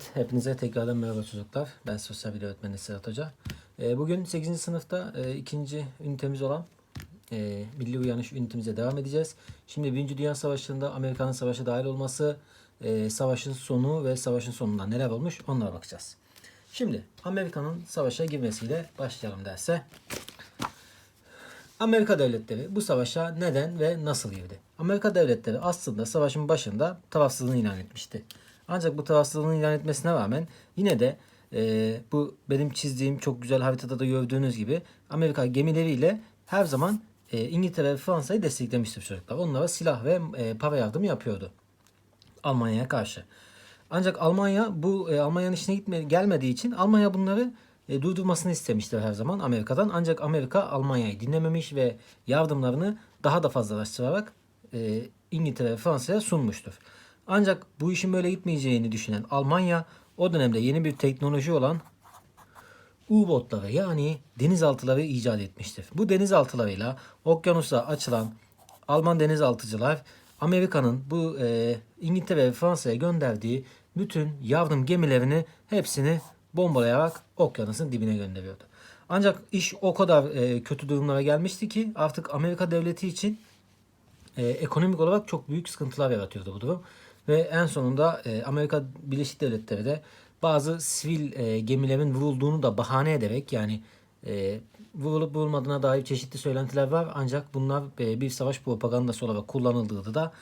Evet, hepinize tekrardan merhaba çocuklar. Ben sosyal bilgi öğretmeni Serhat Hoca. Ee, bugün 8. sınıfta e, ikinci ünitemiz olan e, Milli Uyanış ünitemize devam edeceğiz. Şimdi Birinci Dünya Savaşı'nda Amerika'nın savaşa dahil olması, e, savaşın sonu ve savaşın sonunda neler olmuş onlara bakacağız. Şimdi Amerika'nın savaşa girmesiyle başlayalım derse. Amerika devletleri bu savaşa neden ve nasıl girdi? Amerika devletleri aslında savaşın başında tarafsızlığını ilan etmişti. Ancak bu tarafsızlığını ilan etmesine rağmen yine de e, bu benim çizdiğim çok güzel haritada da gördüğünüz gibi Amerika gemileriyle her zaman e, İngiltere ve Fransa'yı desteklemiştir çocuklar. Onlara silah ve e, para yardımı yapıyordu. Almanya'ya karşı. Ancak Almanya bu e, Almanya'nın işine gitme, gelmediği için Almanya bunları e, durdurmasını istemiştir her zaman Amerika'dan. Ancak Amerika Almanya'yı dinlememiş ve yardımlarını daha da fazlalaştırarak e, İngiltere ve Fransa'ya sunmuştur. Ancak bu işin böyle gitmeyeceğini düşünen Almanya o dönemde yeni bir teknoloji olan U-botları yani denizaltıları icat etmiştir. Bu denizaltılarıyla okyanusa açılan Alman denizaltıcılar Amerika'nın bu e, İngiltere ve Fransa'ya gönderdiği bütün yardım gemilerini hepsini bombalayarak okyanusun dibine gönderiyordu. Ancak iş o kadar e, kötü durumlara gelmişti ki artık Amerika devleti için e, ekonomik olarak çok büyük sıkıntılar yaratıyordu bu durum. Ve en sonunda e, Amerika Birleşik Devletleri de bazı sivil e, gemilerin vurulduğunu da bahane ederek yani e, vurulup vurulmadığına dair çeşitli söylentiler var ancak bunlar bir savaş propagandası olarak kullanıldığı da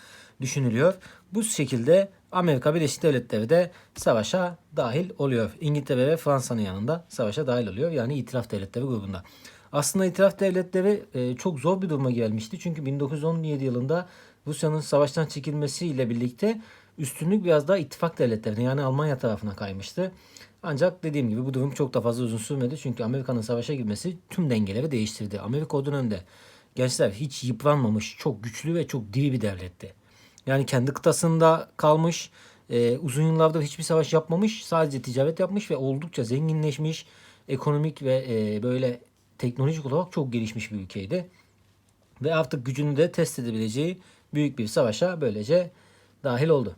düşünülüyor. Bu şekilde Amerika Birleşik Devletleri de savaşa dahil oluyor. İngiltere ve Fransa'nın yanında savaşa dahil oluyor. Yani itiraf devletleri grubunda. Aslında itiraf devletleri çok zor bir duruma gelmişti. Çünkü 1917 yılında Rusya'nın savaştan çekilmesiyle birlikte üstünlük biraz daha ittifak devletlerine yani Almanya tarafına kaymıştı. Ancak dediğim gibi bu durum çok da fazla uzun sürmedi. Çünkü Amerika'nın savaşa girmesi tüm dengeleri değiştirdi. Amerika o dönemde gençler hiç yıpranmamış, çok güçlü ve çok diri bir devletti. Yani kendi kıtasında kalmış, e, uzun yıllardır hiçbir savaş yapmamış, sadece ticaret yapmış ve oldukça zenginleşmiş, ekonomik ve e, böyle teknolojik olarak çok gelişmiş bir ülkeydi. Ve artık gücünü de test edebileceği büyük bir savaşa böylece dahil oldu.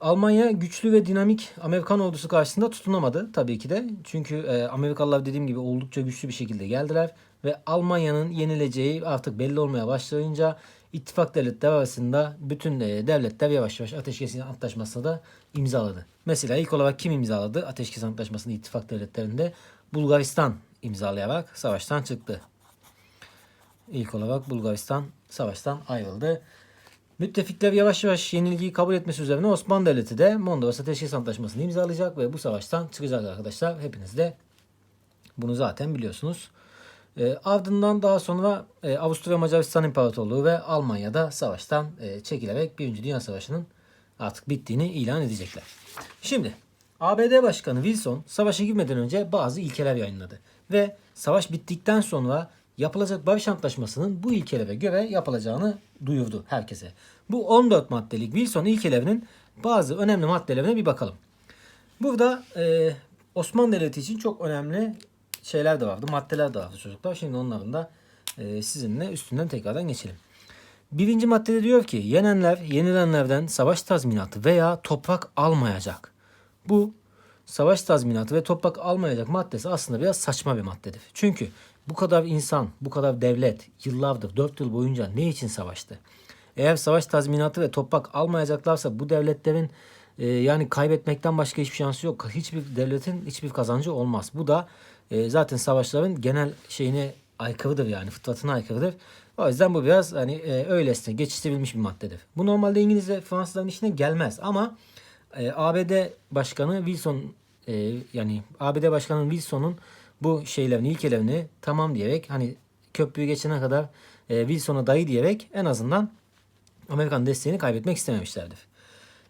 Almanya güçlü ve dinamik Amerikan ordusu karşısında tutunamadı tabii ki de. Çünkü e, Amerikalılar dediğim gibi oldukça güçlü bir şekilde geldiler ve Almanya'nın yenileceği artık belli olmaya başlayınca ittifak devletler arasında bütün e, devletler yavaş yavaş ateşkes antlaşmasını da imzaladı. Mesela ilk olarak kim imzaladı ateşkes antlaşmasını ittifak devletlerinde? Bulgaristan imzalayarak savaştan çıktı. İlk olarak Bulgaristan savaştan ayrıldı. Müttefikler yavaş yavaş yenilgiyi kabul etmesi üzerine Osmanlı Devleti de Mondros Ateşkes Antlaşması'nı imzalayacak ve bu savaştan çıkacak arkadaşlar. Hepiniz de bunu zaten biliyorsunuz. E, ardından daha sonra e, Avusturya Macaristan İmparatorluğu ve Almanya'da savaştan e, çekilerek Birinci Dünya Savaşı'nın artık bittiğini ilan edecekler. Şimdi ABD Başkanı Wilson savaşa girmeden önce bazı ilkeler yayınladı. Ve savaş bittikten sonra yapılacak barış antlaşmasının bu ilkelere göre yapılacağını duyurdu herkese. Bu 14 maddelik Wilson ilkelerinin bazı önemli maddelerine bir bakalım. Burada e, Osmanlı Devleti için çok önemli şeyler de vardı, maddeler de vardı çocuklar. Şimdi onların da e, sizinle üstünden tekrardan geçelim. Birinci maddede diyor ki yenenler yenilenlerden savaş tazminatı veya toprak almayacak. Bu savaş tazminatı ve toprak almayacak maddesi aslında biraz saçma bir maddedir. Çünkü bu kadar insan, bu kadar devlet yıllardır, 4 yıl boyunca ne için savaştı? Eğer savaş tazminatı ve toprak almayacaklarsa bu devletlerin e, yani kaybetmekten başka hiçbir şansı yok. Hiçbir devletin hiçbir kazancı olmaz. Bu da e, zaten savaşların genel şeyine aykırıdır yani fıtratına aykırıdır. O yüzden bu biraz hani e, öylesine geçiştirilmiş bir maddedir. Bu normalde İngiliz ve Fransızların işine gelmez ama e, ABD Başkanı Wilson e, yani ABD Başkanı Wilson'un bu şeylerin ilkelerini tamam diyerek hani köprüyü geçene kadar e, Wilson'a dayı diyerek en azından Amerikan desteğini kaybetmek istememişlerdir.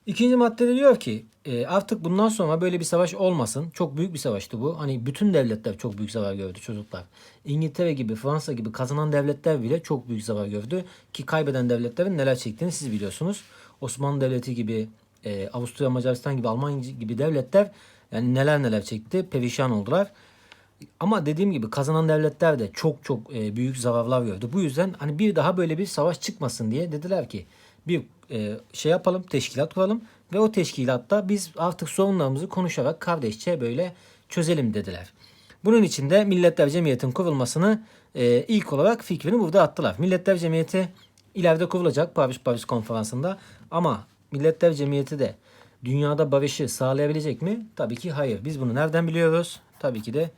İkinci maddede diyor ki e, artık bundan sonra böyle bir savaş olmasın. Çok büyük bir savaştı bu. Hani bütün devletler çok büyük zarar gördü çocuklar. İngiltere gibi Fransa gibi kazanan devletler bile çok büyük zarar gördü. Ki kaybeden devletlerin neler çektiğini siz biliyorsunuz. Osmanlı Devleti gibi e, Avusturya Macaristan gibi Almanya gibi devletler yani neler neler çekti. Perişan oldular. Ama dediğim gibi kazanan devletler de çok çok e, büyük zararlar gördü. Bu yüzden hani bir daha böyle bir savaş çıkmasın diye dediler ki bir e, şey yapalım, teşkilat kuralım Ve o teşkilatta biz artık sorunlarımızı konuşarak kardeşçe böyle çözelim dediler. Bunun için de Milletler Cemiyeti'nin kurulmasını e, ilk olarak fikrini burada attılar. Milletler Cemiyeti ileride kurulacak Paris Paris konferansında ama Milletler Cemiyeti de dünyada barışı sağlayabilecek mi? Tabii ki hayır. Biz bunu nereden biliyoruz? Tabii ki de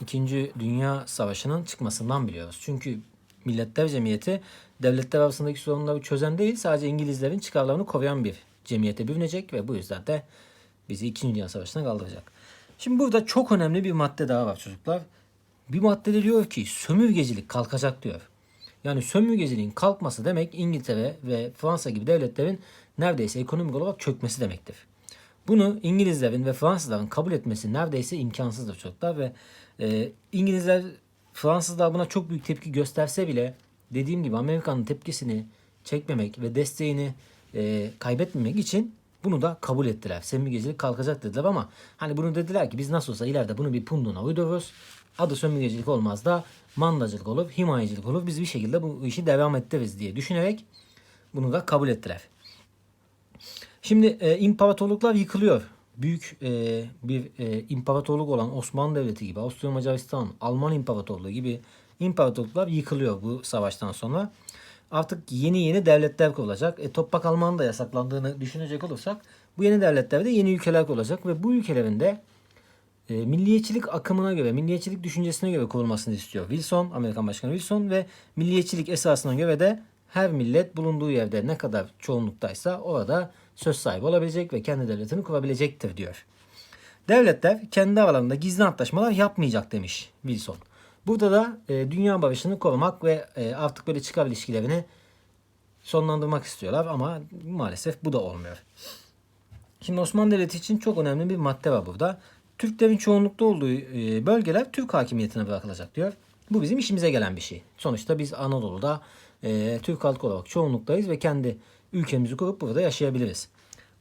İkinci Dünya Savaşı'nın çıkmasından biliyoruz. Çünkü Milletler Cemiyeti devletler arasındaki sorunları çözen değil sadece İngilizlerin çıkarlarını koruyan bir cemiyete bürünecek ve bu yüzden de bizi İkinci Dünya Savaşı'na kaldıracak. Şimdi burada çok önemli bir madde daha var çocuklar. Bir maddede diyor ki sömürgecilik kalkacak diyor. Yani sömürgeciliğin kalkması demek İngiltere ve Fransa gibi devletlerin neredeyse ekonomik olarak çökmesi demektir. Bunu İngilizlerin ve Fransızların kabul etmesi neredeyse imkansızdır çocuklar ve e, İngilizler Fransızlar buna çok büyük tepki gösterse bile dediğim gibi Amerika'nın tepkisini çekmemek ve desteğini e, kaybetmemek için bunu da kabul ettiler. Sömürgecilik kalkacak dediler ama hani bunu dediler ki biz nasıl olsa ileride bunu bir punduna uydururuz. Adı sömürgecilik olmaz da mandacılık olur, himayecilik olur. Biz bir şekilde bu işi devam ettiririz diye düşünerek bunu da kabul ettiler. Şimdi e, imparatorluklar yıkılıyor. Büyük e, bir e, imparatorluk olan Osmanlı Devleti gibi, Avusturya Macaristan, Alman İmparatorluğu gibi imparatorluklar yıkılıyor bu savaştan sonra. Artık yeni yeni devletler kurulacak. E, toprak Alman'ın da yasaklandığını düşünecek olursak bu yeni devletlerde yeni ülkeler kurulacak ve bu ülkelerin de e, milliyetçilik akımına göre, milliyetçilik düşüncesine göre kurulmasını istiyor. Wilson, Amerikan Başkanı Wilson ve milliyetçilik esasına göre de her millet bulunduğu yerde ne kadar çoğunluktaysa orada söz sahibi olabilecek ve kendi devletini kurabilecektir diyor. Devletler kendi aralarında gizli antlaşmalar yapmayacak demiş Wilson. Burada da e, dünya barışını korumak ve e, artık böyle çıkar ilişkilerini sonlandırmak istiyorlar ama maalesef bu da olmuyor. Şimdi Osmanlı Devleti için çok önemli bir madde var burada. Türklerin çoğunlukta olduğu e, bölgeler Türk hakimiyetine bırakılacak diyor. Bu bizim işimize gelen bir şey. Sonuçta biz Anadolu'da e, Türk halkı olarak çoğunluktayız ve kendi ülkemizi kurup burada yaşayabiliriz.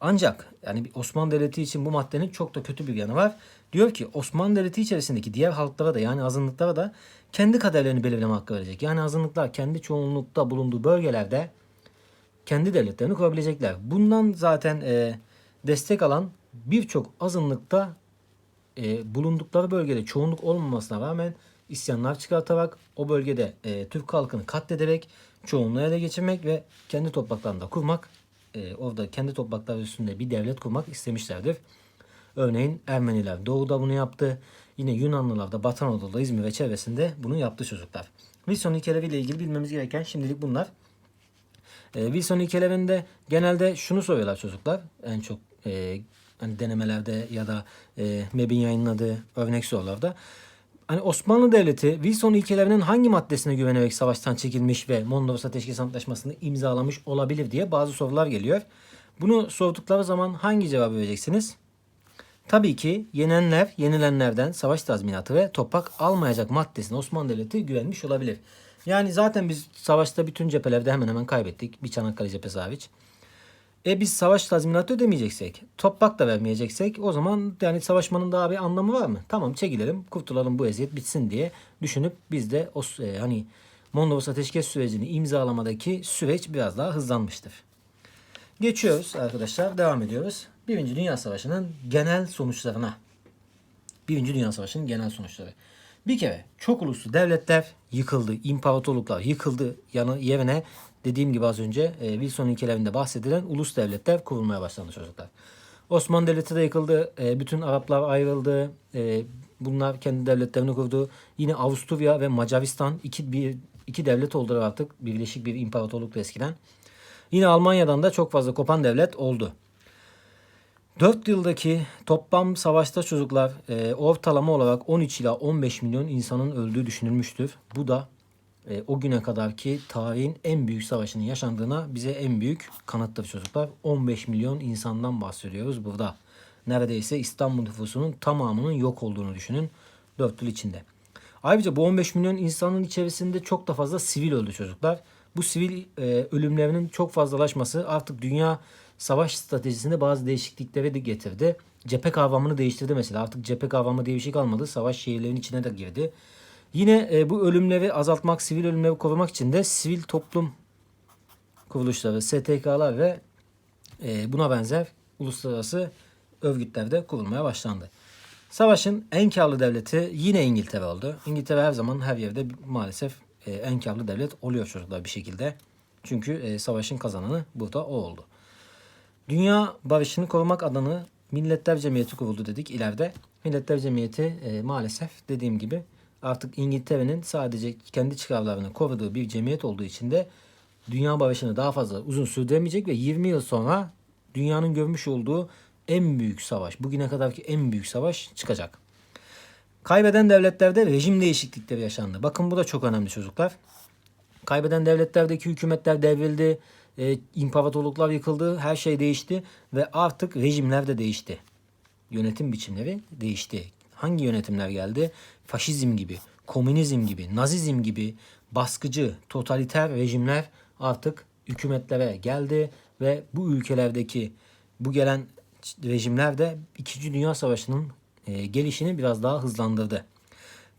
Ancak yani bir Osmanlı Devleti için bu maddenin çok da kötü bir yanı var. Diyor ki Osmanlı Devleti içerisindeki diğer halklara da yani azınlıklara da kendi kaderlerini belirleme hakkı verecek. Yani azınlıklar kendi çoğunlukta bulunduğu bölgelerde kendi devletlerini kurabilecekler. Bundan zaten e, destek alan birçok azınlıkta e, bulundukları bölgede çoğunluk olmamasına rağmen isyanlar çıkartarak o bölgede e, Türk halkını katlederek çoğunluğu ele geçirmek ve kendi topraklarında kurmak, e, orada kendi toprakları üstünde bir devlet kurmak istemişlerdir. Örneğin Ermeniler doğuda bunu yaptı. Yine Yunanlılar da Batı Anadolu'da İzmir ve çevresinde bunu yaptı çocuklar. Wilson ilkeleriyle ilgili bilmemiz gereken şimdilik bunlar. E, Wilson ilkelerinde genelde şunu soruyorlar çocuklar en çok e, hani denemelerde ya da e, MEB'in yayınladığı örnek sorularda. Hani Osmanlı Devleti Wilson ilkelerinin hangi maddesine güvenerek savaştan çekilmiş ve Mondros Ateşkes Antlaşması'nı imzalamış olabilir diye bazı sorular geliyor. Bunu sordukları zaman hangi cevabı vereceksiniz? Tabii ki yenenler, yenilenlerden savaş tazminatı ve toprak almayacak maddesine Osmanlı Devleti güvenmiş olabilir. Yani zaten biz savaşta bütün cephelerde hemen hemen kaybettik. Bir Çanakkale cephesi hariç. E biz savaş tazminatı ödemeyeceksek, toprak da vermeyeceksek o zaman yani savaşmanın daha bir anlamı var mı? Tamam çekilelim, kurtulalım bu eziyet bitsin diye düşünüp biz de o e, hani Mondros Ateşkes sürecini imzalamadaki süreç biraz daha hızlanmıştır. Geçiyoruz arkadaşlar, devam ediyoruz. Birinci Dünya Savaşı'nın genel sonuçlarına. Birinci Dünya Savaşı'nın genel sonuçları. Bir kere çok uluslu devletler yıkıldı, imparatorluklar yıkıldı yanı yerine dediğim gibi az önce e, Wilson ilkelerinde bahsedilen ulus devletler kurulmaya başlandı çocuklar. Osmanlı Devleti de yıkıldı, e, bütün Araplar ayrıldı, e, bunlar kendi devletlerini kurdu. Yine Avusturya ve Macaristan iki, bir, iki devlet oldular artık, birleşik bir imparatorluktu eskiden. Yine Almanya'dan da çok fazla kopan devlet oldu. 4 yıldaki toplam savaşta çocuklar e, ortalama olarak 13 ila 15 milyon insanın öldüğü düşünülmüştür. Bu da e, o güne kadar ki tarihin en büyük savaşının yaşandığına bize en büyük kanıttır çocuklar. 15 milyon insandan bahsediyoruz burada. Neredeyse İstanbul nüfusunun tamamının yok olduğunu düşünün 4 yıl içinde. Ayrıca bu 15 milyon insanın içerisinde çok da fazla sivil öldü çocuklar. Bu sivil e, ölümlerinin çok fazlalaşması artık dünya savaş stratejisinde bazı değişiklikleri de getirdi. Cephe kavramını değiştirdi mesela. Artık cephe kavramı diye bir şey kalmadı. Savaş şehirlerinin içine de girdi. Yine e, bu ölümleri azaltmak, sivil ölümleri korumak için de sivil toplum kuruluşları, STK'lar ve e, buna benzer uluslararası örgütlerde kurulmaya başlandı. Savaşın en karlı devleti yine İngiltere oldu. İngiltere her zaman her yerde maalesef e, en karlı devlet oluyor çocuklar bir şekilde. Çünkü e, savaşın kazananı burada o oldu. Dünya barışını korumak adına Milletler Cemiyeti kuruldu dedik ileride. Milletler Cemiyeti e, maalesef dediğim gibi artık İngiltere'nin sadece kendi çıkarlarını koruduğu bir cemiyet olduğu için de dünya barışını daha fazla uzun sürdüremeyecek ve 20 yıl sonra dünyanın görmüş olduğu en büyük savaş, bugüne kadarki en büyük savaş çıkacak. Kaybeden devletlerde rejim değişiklikleri yaşandı. Bakın bu da çok önemli çocuklar. Kaybeden devletlerdeki hükümetler devrildi, e, imparatorluklar yıkıldı, her şey değişti ve artık rejimler de değişti. Yönetim biçimleri değişti. Hangi yönetimler geldi? Faşizm gibi, komünizm gibi, nazizm gibi baskıcı, totaliter rejimler artık hükümetlere geldi ve bu ülkelerdeki bu gelen rejimler de 2. Dünya Savaşı'nın e, gelişini biraz daha hızlandırdı.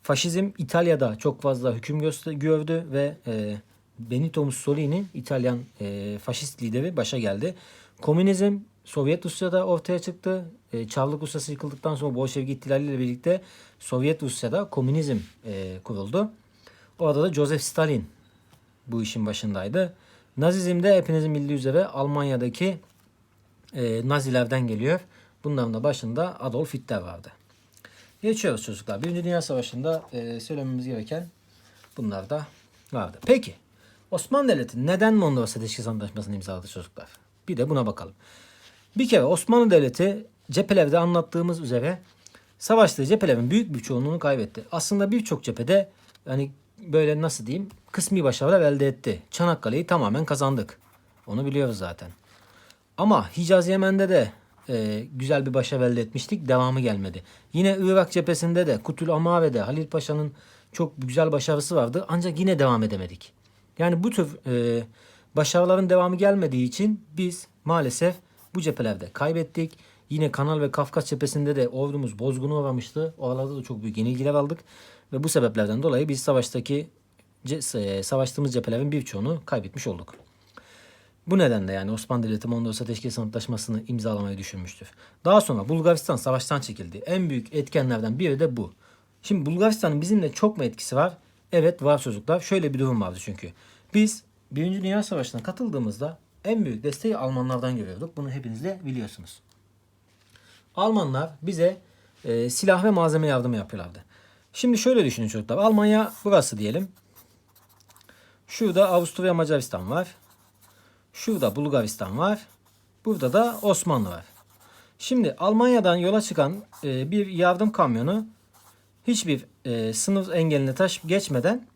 Faşizm İtalya'da çok fazla hüküm gördü ve e, Benito Mussolini İtalyan e, faşist lideri başa geldi. Komünizm Sovyet Rusya'da ortaya çıktı. E, Çarlık Rusyası yıkıldıktan sonra Bolşevik ihtilaliyle birlikte Sovyet Rusya'da komünizm e, kuruldu. Orada da Joseph Stalin bu işin başındaydı. Nazizm de hepinizin bildiği üzere Almanya'daki e, Nazilerden geliyor. Bunların da başında Adolf Hitler vardı. Geçiyoruz çocuklar. Birinci Dünya Savaşı'nda e, söylememiz gereken bunlar da vardı. Peki Osmanlı Devleti neden Mondros Ateşkes Antlaşması'nı imzaladı çocuklar? Bir de buna bakalım. Bir kere Osmanlı Devleti cephelerde anlattığımız üzere savaştığı cephelerin büyük bir çoğunluğunu kaybetti. Aslında birçok cephede hani böyle nasıl diyeyim kısmi başarılar elde etti. Çanakkale'yi tamamen kazandık. Onu biliyoruz zaten. Ama Hicaz Yemen'de de e, güzel bir başarı elde etmiştik. Devamı gelmedi. Yine Irak cephesinde de Kutul Amare'de Halil Paşa'nın çok güzel başarısı vardı. Ancak yine devam edemedik. Yani bu tür e, başarıların devamı gelmediği için biz maalesef bu cephelerde kaybettik. Yine Kanal ve Kafkas cephesinde de ordumuz bozguna uğramıştı. Oralarda da çok büyük yenilgiler aldık. Ve bu sebeplerden dolayı biz savaştaki e, savaştığımız cephelerin birçoğunu kaybetmiş olduk. Bu nedenle yani Osmanlı Devleti Mondros Ateşkes Antlaşması'nı imzalamayı düşünmüştür. Daha sonra Bulgaristan savaştan çekildi. En büyük etkenlerden biri de bu. Şimdi Bulgaristan'ın bizimle çok mu etkisi var? Evet var çocuklar. Şöyle bir durum vardı çünkü. Biz Birinci Dünya Savaşı'na katıldığımızda en büyük desteği Almanlardan görüyorduk. Bunu hepiniz de biliyorsunuz. Almanlar bize e, silah ve malzeme yardımı yapıyorlardı. Şimdi şöyle düşünün çocuklar. Almanya burası diyelim. Şurada Avusturya Macaristan var. Şurada Bulgaristan var. Burada da Osmanlı var. Şimdi Almanya'dan yola çıkan e, bir yardım kamyonu hiçbir e, sınır engeline taş geçmeden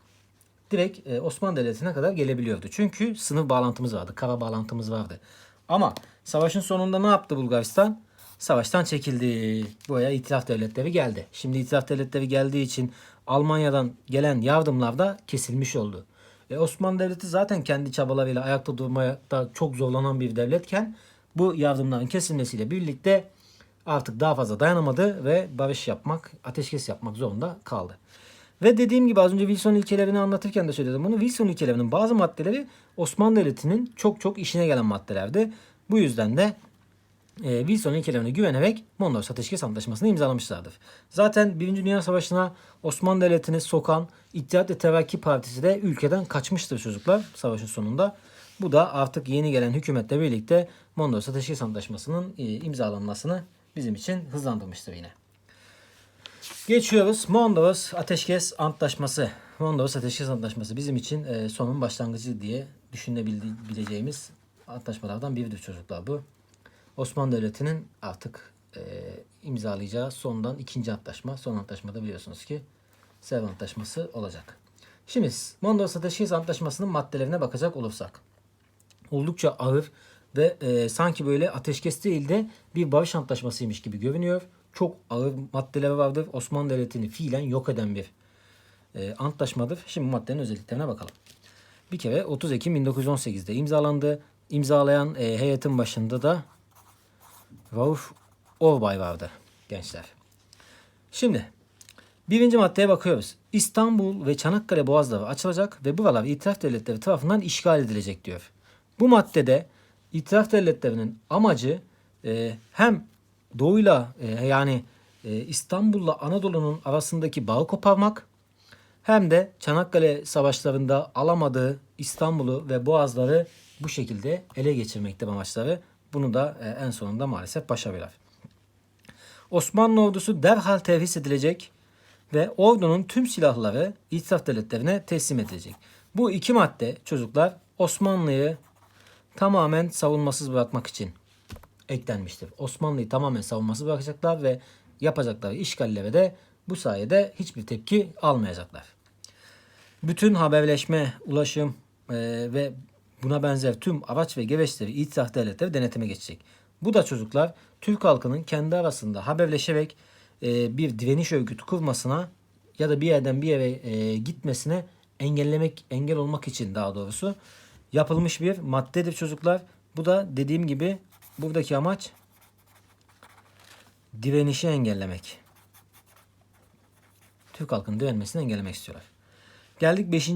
direkt e, Osmanlı Devleti'ne kadar gelebiliyordu. Çünkü sınır bağlantımız vardı. Kara bağlantımız vardı. Ama savaşın sonunda ne yaptı Bulgaristan? Savaştan çekildi. Buraya itilaf devletleri geldi. Şimdi itilaf devletleri geldiği için Almanya'dan gelen yardımlar da kesilmiş oldu. E, Osmanlı Devleti zaten kendi çabalarıyla ayakta durmaya da çok zorlanan bir devletken bu yardımların kesilmesiyle birlikte artık daha fazla dayanamadı ve barış yapmak, ateşkes yapmak zorunda kaldı. Ve dediğim gibi az önce Wilson ilkelerini anlatırken de söyledim bunu. Wilson ilkelerinin bazı maddeleri Osmanlı Devleti'nin çok çok işine gelen maddelerdi. Bu yüzden de e, Wilson ilkelerine güvenerek Mondros Ateşkes Antlaşması'nı imzalamışlardır. Zaten Birinci Dünya Savaşı'na Osmanlı Devleti'ni sokan İttihat ve Terakki Partisi de ülkeden kaçmıştır çocuklar savaşın sonunda. Bu da artık yeni gelen hükümetle birlikte Mondros Ateşkes Antlaşması'nın e, imzalanmasını bizim için hızlandırmıştır yine. Geçiyoruz. Mondros Ateşkes Antlaşması. Mondros Ateşkes Antlaşması bizim için e, sonun başlangıcı diye düşünebileceğimiz antlaşmalardan biridir çocuklar bu. Osmanlı Devleti'nin artık e, imzalayacağı sondan ikinci antlaşma. Son antlaşmada biliyorsunuz ki Sevr Antlaşması olacak. Şimdi Mondros Ateşkes Antlaşması'nın maddelerine bakacak olursak. Oldukça ağır ve e, sanki böyle ateşkes değil de bir barış antlaşmasıymış gibi görünüyor. Çok ağır maddeler vardır. Osmanlı Devleti'ni fiilen yok eden bir e, antlaşmadır. Şimdi maddenin özelliklerine bakalım. Bir kere 30 Ekim 1918'de imzalandı. İmzalayan e, heyetin başında da Rauf Orbay vardı gençler. Şimdi birinci maddeye bakıyoruz. İstanbul ve Çanakkale boğazları açılacak ve buralar itiraf devletleri tarafından işgal edilecek diyor. Bu maddede İtilaf devletlerinin amacı e, hem doğuyla e, yani e, İstanbul'la Anadolu'nun arasındaki bağı koparmak hem de Çanakkale savaşlarında alamadığı İstanbul'u ve Boğazları bu şekilde ele geçirmekte amaçları. Bunu da e, en sonunda maalesef başarıyorlar. Osmanlı ordusu derhal tevhis edilecek ve ordunun tüm silahları İtilaf devletlerine teslim edilecek. Bu iki madde çocuklar Osmanlı'yı tamamen savunmasız bırakmak için eklenmiştir. Osmanlı'yı tamamen savunmasız bırakacaklar ve yapacakları işgallere de bu sayede hiçbir tepki almayacaklar. Bütün haberleşme, ulaşım e, ve buna benzer tüm araç ve gereçleri itiraf devletleri denetime geçecek. Bu da çocuklar Türk halkının kendi arasında haberleşerek e, bir direniş örgütü kurmasına ya da bir yerden bir yere e, gitmesine engellemek, engel olmak için daha doğrusu yapılmış bir maddedir çocuklar. Bu da dediğim gibi buradaki amaç direnişi engellemek. Türk halkının direnmesini engellemek istiyorlar. Geldik 5.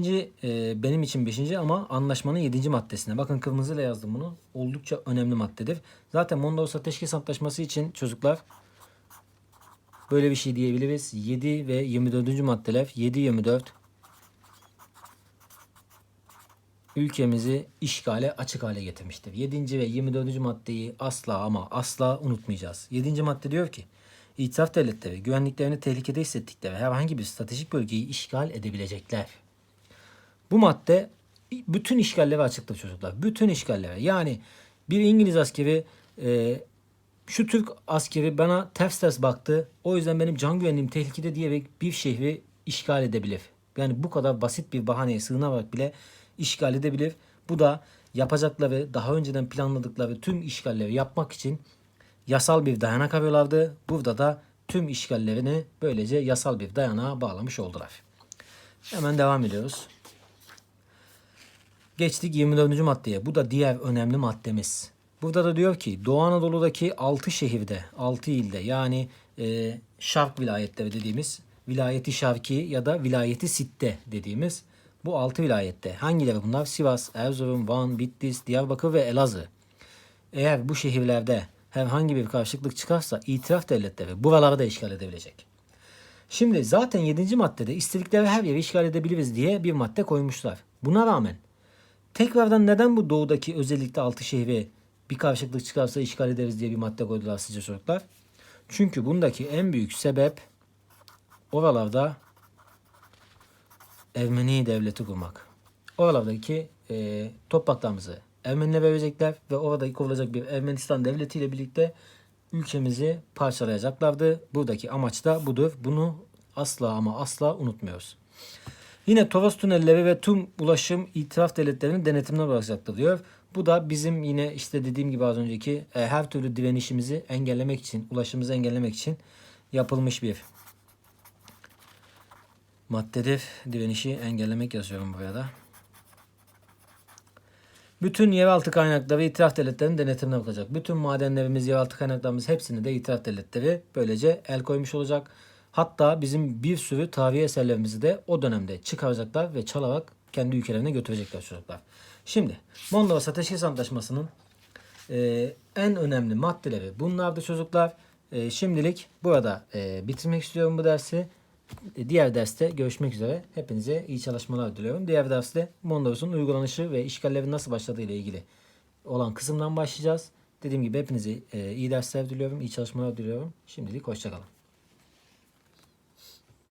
benim için 5. ama anlaşmanın 7. maddesine. Bakın kırmızıyla yazdım bunu. Oldukça önemli maddedir. Zaten Mondros Ateşkes Antlaşması için çocuklar böyle bir şey diyebiliriz. 7 ve 24. maddeler 7 24 ülkemizi işgale açık hale getirmiştir. 7. ve 24. maddeyi asla ama asla unutmayacağız. 7. madde diyor ki İtiraf devletleri güvenliklerini tehlikede hissettikleri herhangi bir stratejik bölgeyi işgal edebilecekler. Bu madde bütün işgalleri açıktır çocuklar. Bütün işgalleri. Yani bir İngiliz askeri e, şu Türk askeri bana ters ters baktı. O yüzden benim can güvenliğim tehlikede diyerek bir şehri işgal edebilir. Yani bu kadar basit bir bahaneye sığınarak bile işgal edebilir. Bu da yapacakları, daha önceden planladıkları tüm işgalleri yapmak için yasal bir dayanak arıyorlardı. Burada da tüm işgallerini böylece yasal bir dayanağa bağlamış oldular. Hemen devam ediyoruz. Geçtik 24. maddeye. Bu da diğer önemli maddemiz. Burada da diyor ki Doğu Anadolu'daki 6 şehirde, 6 ilde yani e, Şark vilayetleri dediğimiz vilayeti Şarki ya da vilayeti Sitte dediğimiz bu 6 vilayette hangileri bunlar? Sivas, Erzurum, Van, Bitlis, Diyarbakır ve Elazığ. Eğer bu şehirlerde herhangi bir karşılıklık çıkarsa itiraf devletleri buraları da işgal edebilecek. Şimdi zaten 7. maddede istedikleri her yeri işgal edebiliriz diye bir madde koymuşlar. Buna rağmen tekrardan neden bu doğudaki özellikle 6 şehri bir karşılıklık çıkarsa işgal ederiz diye bir madde koydular sizce çocuklar? Çünkü bundaki en büyük sebep oralarda Ermeni devleti kurmak. Oralardaki e, topraklarımızı Ermenilere verecekler ve orada kurulacak bir Ermenistan devletiyle birlikte ülkemizi parçalayacaklardı. Buradaki amaç da budur. Bunu asla ama asla unutmuyoruz. Yine Toros tünelleri ve tüm ulaşım itiraf devletlerinin denetimine bırakacaktır diyor. Bu da bizim yine işte dediğim gibi az önceki e, her türlü direnişimizi engellemek için, ulaşımımızı engellemek için yapılmış bir maddedir. Direnişi engellemek yazıyorum buraya da. Bütün yeraltı kaynakları itiraf devletlerinin denetimine bakacak. Bütün madenlerimiz, yeraltı kaynaklarımız hepsini de itiraf devletleri böylece el koymuş olacak. Hatta bizim bir sürü tarihi eserlerimizi de o dönemde çıkaracaklar ve çalarak kendi ülkelerine götürecekler çocuklar. Şimdi Mondros Ateşkes Antlaşması'nın e, en önemli maddeleri bunlardı çocuklar. E, şimdilik burada e, bitirmek istiyorum bu dersi. E, diğer derste görüşmek üzere. Hepinize iyi çalışmalar diliyorum. Diğer derste Mondros'un uygulanışı ve işgallerin nasıl başladığı ile ilgili olan kısımdan başlayacağız. Dediğim gibi hepinize e, iyi dersler diliyorum, iyi çalışmalar diliyorum. Şimdilik hoşçakalın.